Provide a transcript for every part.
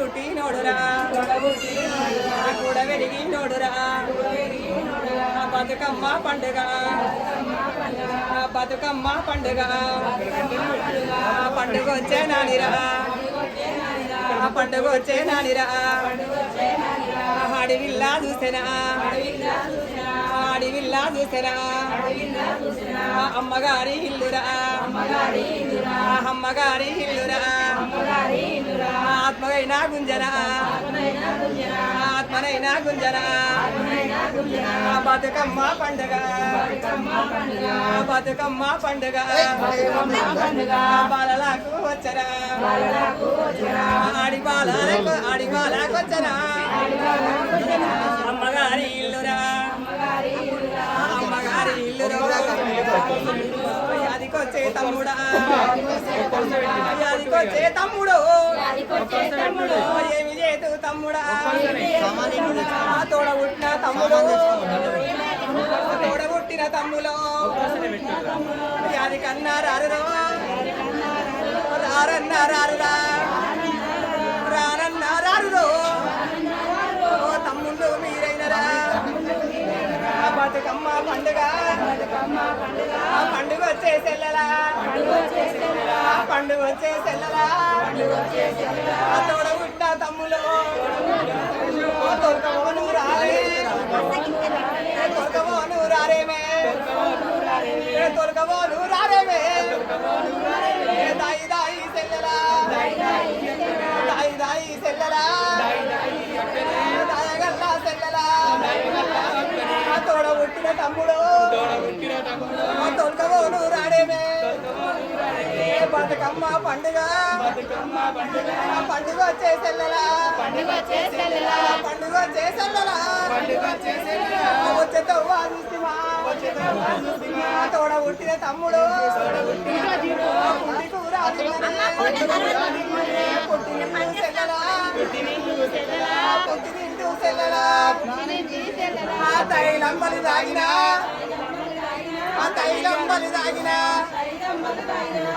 పుట్టి నోడురా కూడా వెలిగి నోడురా బతుకమ్మ పండుగ బతుకమ్మ పండుగ పండుగ వచ్చే నానిరా పండుగ వచ్చే నానిరా అడవిల్లా చూసేనా అడవిల్లా చూసేనా అమ్మగారి ఇల్లురా అమ్మగారి ఇల్లురా ఆత్మగైనా గుంజరా. ఆత్మనైనా గుంజరా. బతుకమ్మ పండుగ. బతుకమ్మ పండుగ. బాలలకు వచ్చరా. ఆడి బాలకు ఆడి బాలకు వచ్చరా. అమ్మగారి ఇల్లురా. అమ్మగారి ఇల్లురా. అదికొచ్చే తమ్ముడా. అదికొచ్చే తమ్ముడు. ఏమి చేతు తమ్ముడా. తోడ పుట్టిన తమ్ముడు. తోడ పుట్టిన తమ్ములో అది కన్నా రారురో. రారన్నా రారురా. పండుగ. పండుగ వచ్చే సెల్లరా పండుగ వచ్చే సెల్లరా తోడ పుట్టిన తమ్ములు. ఓ తొలకమోను రాలే ఏ తొలకమోను రారేమే. ఏ పుట్టిన తమ్ముడు. ఆ రాడేమే. బతుకమ్మ పండుగ? ఆ పండుగ వచ్చే పండుగ వచ్చే సెల్లలా వచ్చేతో వాదిస్తుమా ఆ తోడ పుట్టిన తమ్ముడు. పుట్టిన పుట్టి ఆ తైలం బలి తాగినా ఆ తైలం బలి తాగినా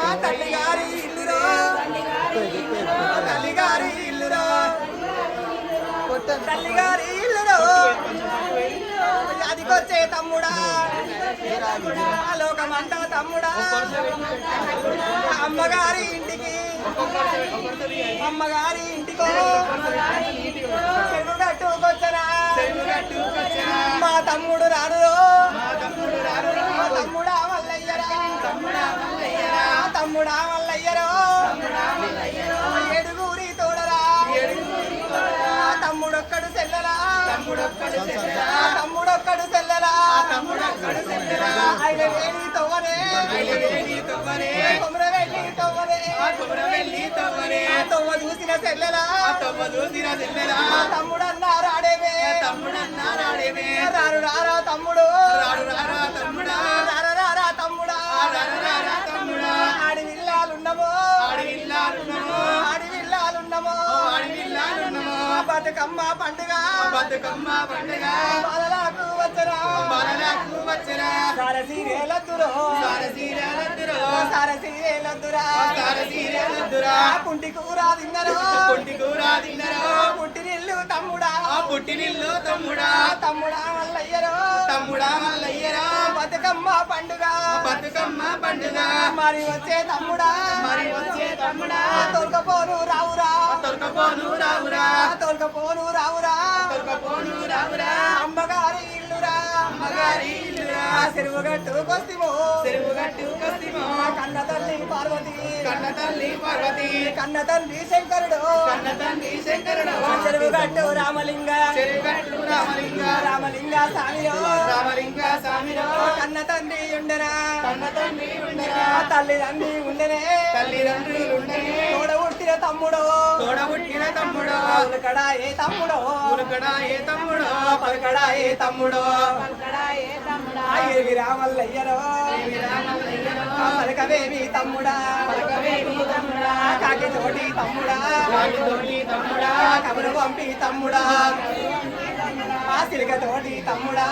ఆ తల్లిగారి ఇల్లురో ఆ తల్లిగారి ఇల్లురో తల్లిగారి ఇల్లురో అదికొచ్చే తమ్ముడా ఆ లోకమంతా తమ్ముడా అమ్మగారి ఇంటికి. అమ్మగారి ఇంటికో. చెరువు కట్టుకొచ్చరా తమ్ముడు రాడు మా తమ్ముడా మల్లయ్యరా మా తమ్ముడా మల్లయ్యరో ఏడుగురి తోడరా. తమ్ముడొక్కడు సెల్లరా ఆ తమ్ముడొక్కడు సెల్లరా తవ్వనే ఆ తవ్వ చూసిన సెల్లరా ఆ తమ్ముడన్నా రాడేమే? రారు రారా తమ్ముడు? రారా రారా బతుకమ్మ పండుగ. బతుకమ్మ పండుగ. బాలలకు వచ్చరా. బాలలకు వచ్చరా. సారసీరేలద్దురో. సారసీరలద్దురో. సారసీరేలద్దురా. సారసీరలద్దురా. కుంటి కూర తిన్నరో. పుట్టి కూర తిన్నరో. పుట్టినిల్లు తమ్ముడా. పుట్టినిల్లు తమ్ముడా. తమ్ముడా మల్లయ్యరో తమ్ముడా మల్లయ్యరా. బతుకమ్మ పండుగ. బతుకమ్మ పండుగ. మరి వచ్చే తమ్ముడా. మరి వచ్చే తమ్ముడా. తొలకపోను రావురా. తొలకపోను రావురా. తొలకపోను రావురా. తొలకపోను రావురా. అమ్మగారి ఇల్లురా ఆ చెరువు గట్టుకొస్తిమో చెరువు గట్టు కస్తిమో కన్న తల్లి పార్వతి. కన్న తల్లి పార్వతి. కన్న తండ్రి శంకరుడు. కన్న తండ్రి శంకరుడు. ఆ చెరువు గట్టు రామలింగ. చెరువు గట్టు రామలింగ. రామలింగ స్వామిలో రామలింగ స్వామిలో కన్న తండ్రి ఉండరా. కన్న తండ్రి ఉండరా. తల్లి తండ్రి ఉండనే. తల్లిదండ్రులు ఉండనే. తోడ పుట్టిన తమ్ముడు. తోడబుట్టిన తమ్ముడో. ఉలకడా ఏ తమ్ముడు. ఉరుకడా ఏ తమ్ముడో. పలకడా ఏ తమ్ముడు. ఆ ఏవి రామల్లయ్యరో. పలకవేమి తమ్ముడా. కాకి తోటి తమ్ముడా. తమ్ముడా కబురు పంపి తమ్ముడా. ఆ సిలిక తోటి తమ్ముడా.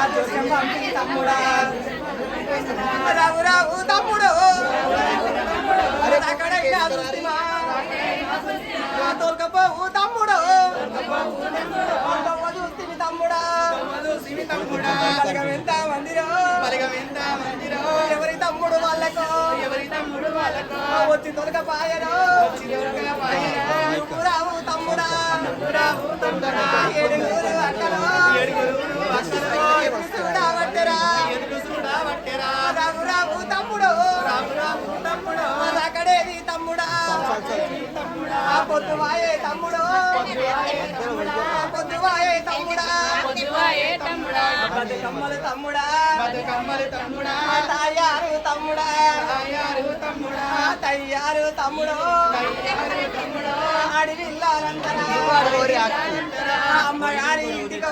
ఆ పంపి తమ్ముడా. రావు రావు తమ్ముడు. అక్కడ దృష్టిమా? తోలుకపోవు వచ్చి రావు తమ్ముడా రావు తమ్ముడా ఏడుగురు అక్కలు ఏడుగురు అక్కలు రావు రావు తమ్ముడు తమ్ముడు అక్కడేది తమ్ముడా పొద్దువాయే తమ్ముడు పొద్దువాయే తమ్ముడా బతుకమ్మలు తమ్ముడా తమ్ముడా తమ్ముడా తయ్యారు తమ్ముడు. అమ్మగారి ఇంటికో.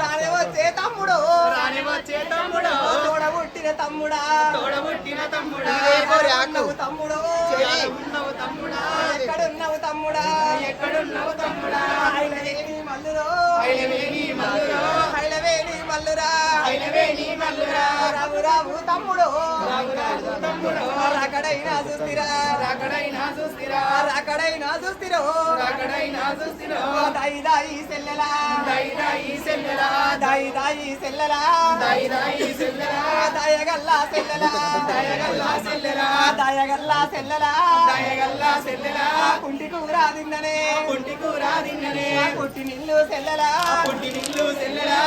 రాని వచ్చే తమ్ముడు. రాని వచ్చే తమ్ముడు. తోడబుట్టిన తమ్ముడా. తోడబుట్టిన తమ్ముడా. తమ్ముడు ఉన్నావు తమ్ముడా. ఎక్కడున్నావు తమ్ముడా. ఎక్కడున్నావు తమ్ముడా. హైలవేణి మల్లురో. ఐలవేణి మల్లురా. మల్లురా. మల్లురా. తమ్ముడు. తమ్ముడు. రాకడైనా చూస్తిరా రాకడైనా చూసిరా రాకడైనా చూస్తిరో రాకడైనా చూసిరా దాయి దాయి సెల్లెలా. దై దై సెల్లెలా. దాయి దాయి సెల్లెలా. దై దై సెల్లెలా. దాయగల్లా సెల్లెలా. దయగల్లా సెల్లెలా. దాయగల్లా సెల్లెలా. దయగల్లా సెల్లెలా. కుంటి కూర తిన్ననే. కుంటి కూర తిన్ననే. పుట్టి నిల్లు సెల్లెలా. పుట్టి నిల్లు సెల్లెలా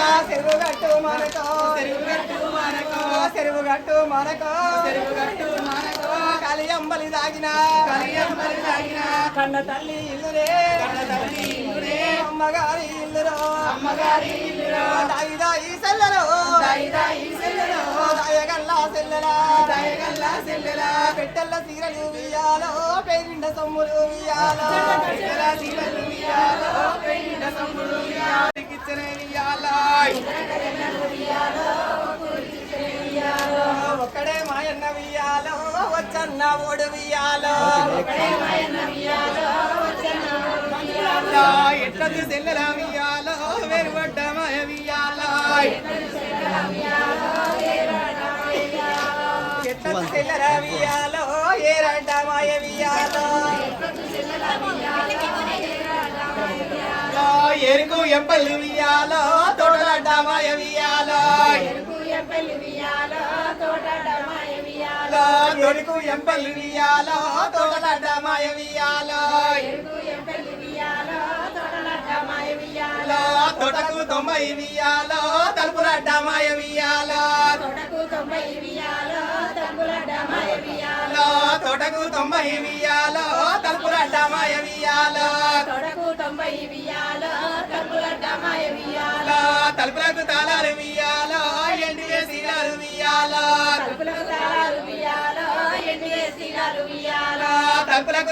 గట్టు మనకో చెరువుగట్టు మనకో చెరువు గట్టు మనకో. చెరువుగట్టు మనకో. కలియంబలి దాగిన. కలియమ్మలు తాగిన కన్న తల్లి ఇల్లురే. కన్న తల్లి ఇల్లురే. అమ్మగారి ఇల్లురో. అమ్మగారి ఇల్లులో దాయి దాయి సెల్లెలో దై దై సెల్లెలో దాయగల్లా సెల్లెలా దయగల్లా సెల్లెలా పెట్టెల్ల సీరలు వియ్యాలో పేరిండ సొమ్ములు వియ్యాలో. పెట్టెల చీరలు వియ్యాలో, పెయింట సొమ్ములు వియ్యాలో, కిచ్చనే వియ్యాలాయ్. ఒకడే మాయన్న వియ్యాలో వచ్చన్న ఓడు వియ్యాలో. వియ్యాలా, ఎట్లది సెల్లెల వియ్యాలో, వెలువడ్డ మాయ వియ్యాలాయ్. చెట్ల సెల్లర వియ్యాలో ఏరడ్డ మాయ వియ్యాలో. ఎరుకు ఎప్పలు వియ్యాలో తొడలడ్డ మాయ వియ్యాలో. ఎరుకు ఎప్పలు లా, తొడుకు ఎంపల్లి వియ్యాలో తోడలడ్డ మాయ వియ్యాలాయ్. లా, తొడకు తొంభై వియ్యాలో తలుపులడ్డ మాయ వియ్యాలా. లా, తొడకు తొంభై వియ్యాలో తలుపులడ్డ మాయ వియ్యాలా. లా, తలుపులకు తాళాలు వియ్యాలో ఎండి వేసినారు వియ్యాలా. లా, తలుపులకు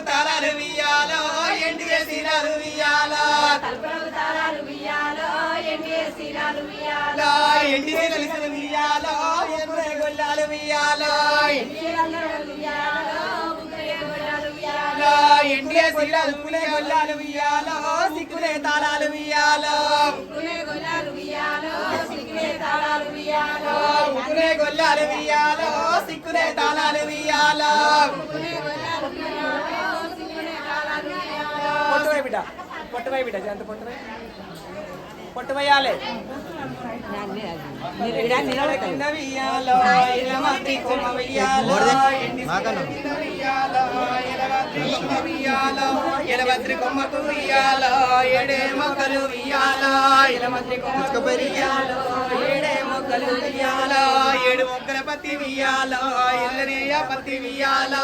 తాళాలు వియ్యాలో ఎండి వేసినారు వియ్యాలా. లా, ఎండి వేసిన వియ్యాలో. ఎగురే గొల్లాలు వియ్యాలో. లా, ఎండి వేసిన ఉప్పులే గొల్లాలు వియ్యాలో సిక్కులే తాళాలు వియ్యాలో ఉప్పునే గొల్లాలు వియ్యాలో సిక్కునే తాళాలు వియ్యాలో పొట్టువై బిడ్డ పొట్టువై బిడ్డ ఎంత పొట్టువై పొట్టు వేయాలి కింద వియ్యాలో ఇలా మాత్రి కొమ్మ వియ్యాలో ఎలవత్రి కొమ్మకు మొక్కలు కొమ్మకు ఏడే మొక్కలు వియ్యాలో ఏడు మొక్కల పత్తి వియ్యాలో ఎల్లనేయ పత్తి వియ్యాలో.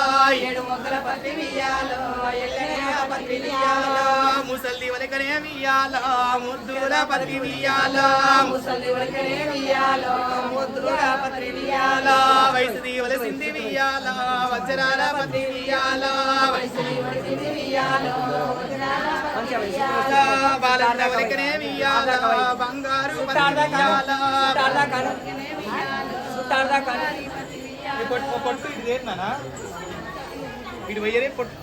ఏడు మొక్కల పత్తి వియ్యాలో ఎల్లనే పత్తి వియ్యాలో. ముసల్ది వలకనే వియ్యాలో ముద్దుల పత్తి వియ్యాలో. ముసలి వరకనే వియ్యాలో ముద్దుగా పత్రి వియ్యాలో. వయసుది వలసింది వియ్యాలో వజ్రాల పత్తి వియ్యాలో. వియ్యాలో బాలంత బంగారు పొట్టు ఇది ఏంటన్నా ఇటు పోయేదే పొట్టు.